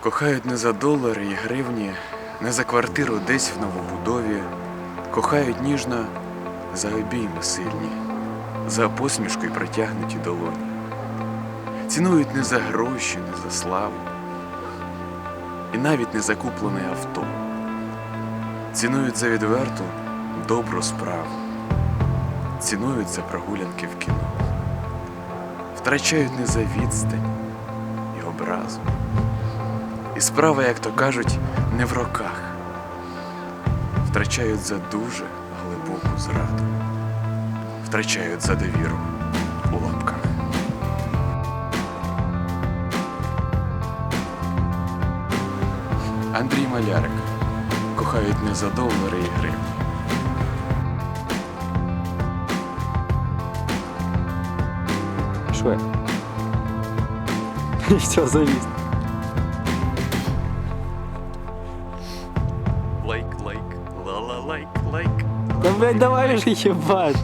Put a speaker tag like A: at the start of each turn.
A: Кохають не за долари і гривні, не за квартиру десь в новобудові. Кохають ніжно за обійми сильні, за посмішку й протягнуті долоні. Цінують не за гроші, не за славу, і навіть не за куплене авто. Цінують за відверту добру справу, цінують за прогулянки в кіно, втрачають не за відстань і образу. І справа, як то кажуть, не в роках. Втрачають за дуже глибоку зраду. Втрачають за довіру у лапках. Андрій Малярик. Кохають не за долари і гривні.
B: Я? І все, завіс.
A: Лайк, лайк, ла-ла, лайк.
B: Та блядь, давай же їбать.